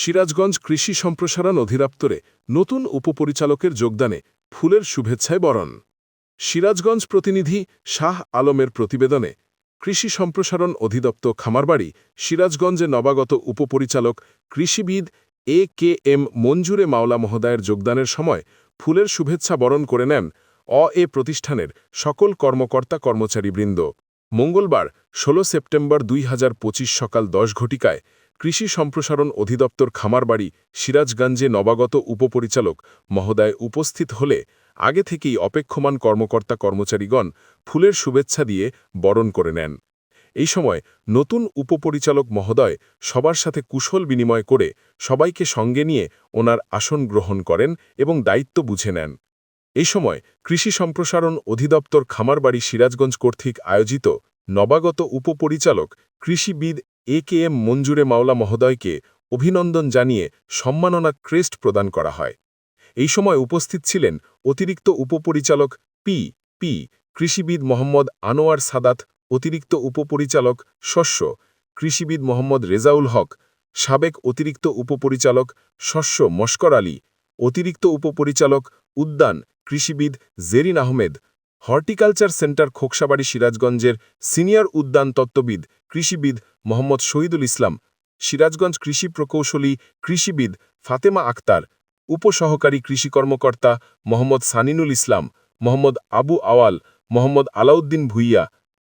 সিরাজগঞ্জ কৃষি সম্প্রসারণ অধিদপ্তরে নতুন উপপরিচালকের যোগদানে ফুলের শুভেচ্ছায় বরণ। সিরাজগঞ্জ প্রতিনিধি শাহ আলমের প্রতিবেদনে কৃষি সম্প্রসারণ অধিদপ্তর খামারবাড়ি সিরাজগঞ্জে নবাগত উপপরিচালক কৃষিবিদ এ কে এম মঞ্জুরে মাওলা মহোদয়ের যোগদানের সময় ফুলের শুভেচ্ছা বরণ করে নেন অ এ প্রতিষ্ঠানের সকল কর্মকর্তা কর্মচারীবৃন্দ। মঙ্গলবার ১৬ সেপ্টেম্বর দুই হাজার পঁচিশ সকাল দশ ঘটিকায় কৃষি সম্প্রসারণ অধিদপ্তর খামারবাড়ি সিরাজগঞ্জে নবাগত উপপরিচালক মহোদয় উপস্থিত হলে আগে থেকেই অপেক্ষমান কর্মকর্তা কর্মচারীগণ ফুলের শুভেচ্ছা দিয়ে বরণ করে নেন। এই সময় নতুন উপপরিচালক মহোদয় সবার সাথে কুশল বিনিময় করে সবাইকে সঙ্গে নিয়ে ওনার আসন গ্রহণ করেন এবং দায়িত্ব বুঝে নেন। এই সময় কৃষি সম্প্রসারণ অধিদপ্তর খামারবাড়ি সিরাজগঞ্জ কর্তৃক আয়োজিত নবাগত উপপরিচালক কৃষিবিদ এ কে এম মঞ্জুরে মাওলা মহোদয়কে অভিনন্দন জানিয়ে সম্মাননা ক্রেস্ট প্রদান করা হয়। এই সময় উপস্থিত ছিলেন অতিরিক্ত উপপরিচালক পি পি কৃষিবিদ মোহাম্মদ আনোয়ার সাদাত, অতিরিক্ত উপপরিচালক শস্য কৃষিবিদ মোহাম্মদ রেজাউল হক, সাবেক অতিরিক্ত উপপরিচালক শস্য মস্কর আলী, অতিরিক্ত উপপরিচালক উদ্যান কৃষিবিদ জেরিন আহমেদ হর্টিকালচার সেন্টার খোকসাবাড়ি সিরাজগঞ্জের সিনিয়র উদ্যান তত্ত্ববিদ, কৃষিবিদ মোহাম্মদ শহীদুল ইসলাম, সিরাজগঞ্জ কৃষি প্রকৌশলী, কৃষিবিদ ফাতেমা আক্তার, উপসহকারী কৃষি কর্মকর্তা মোহাম্মদ সানিনুল ইসলাম, মোহাম্মদ আবু আওয়াল, মোহাম্মদ আলাউদ্দিন ভুইয়া,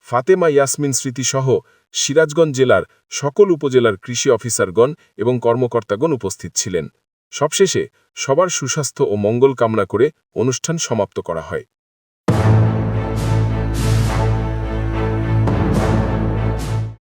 ফাতেমা ইয়াসমিন স্মৃতিসহ সিরাজগঞ্জ জেলার সকল উপজেলার কৃষি অফিসারগণ এবং কর্মকর্তাগণ উপস্থিত ছিলেন। সবশেষে সবার সুস্বাস্থ্য ও মঙ্গল কামনা করে অনুষ্ঠান সমাপ্ত করা হয়।